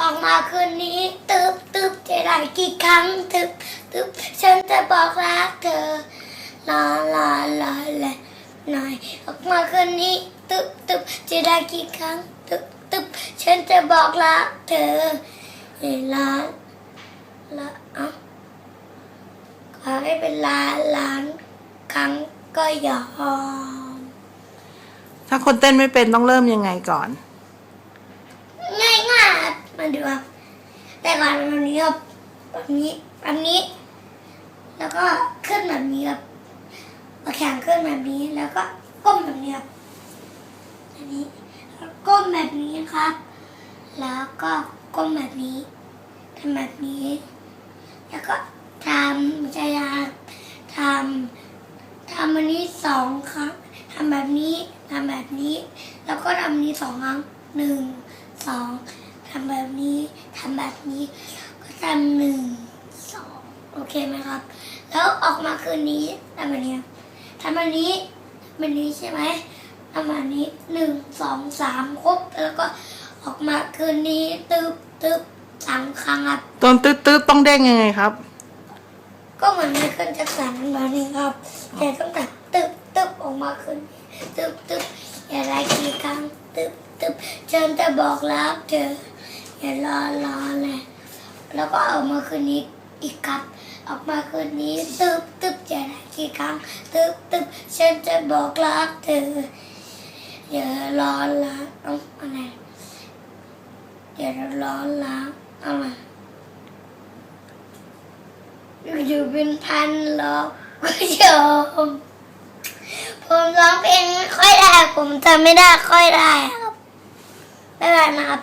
ออกมาคืนนี้ตึบตึบจะได้กี่ครั้งตึบตึบฉันจะบอกรักเธอลาลาลาแลหน่อยออกมาคืนนี้ตึบตึบจะได้กี่ครั้งตึบตึบฉันจะบอกรักเธอเวลาละเอ้าขอให้เป็นล้านล้านครั้งก็ยอมถ้าคนเต้นไม่เป็นต้องเริ่มยังไงก่อน ง่ายง่ายๆครับ มาดูครับ แต่ก่อนแบบนี้ครับแบบนี้แบบนี้ แล้วก็ขึ้นแบบนี้ครับมาแข่งขึ้นแบบนี้ แล้วก็ก้มแบบนี้ครับอันนี้ก้มแบบนี้ครับ แล้วก็ก้มแบบนี้ทำแบบนี้ แล้วก็ทำจะยาทำทำอันนี้สองครั้งทำแบบนี้ทำแบบนี้ แล้วก็ทำอันนี้สองครั้งหนึ่งสอง แบบนี้ ก็ทำหนึ่งสองโอเคไหมครับ แล้วออกมาคืนนี้ทำแบบนี้ทำแบบนี้ทำแบบนี้ใช่ไหมทำแบบนี้หนึ่งสองสามครบแล้วก็ออกมาคืนนี้ตึบตึบสามครั้งครับตอนตืดตืดต้องเด้งยังไงครับ ก็เหมือนไมเคิลแจ็คสันแบบนี้ครับแต่ต้องแบบตึบตึบออกมาคืนนี้ตึบตึบอย่าไรกี่ครั้งตึบตึบฉันจะบอกรักเธอ อย่ารอรอเลยแล้วก็เอามาคืนนี้อีกครับ ออกมาคืนนี้ตึบตึบอย่าไรกี่ครั้งตึบตึบฉันจะบอกรักเธออย่ารอละเอาอะไรอย่ารอละเอามาอยู่เป็นพันหรอกคุณผู้ชมผมร้องเพลงไม่ค่อยได้ ผมจำไม่ได้ค่อยได้ครับไม่เป็นไรนะครับ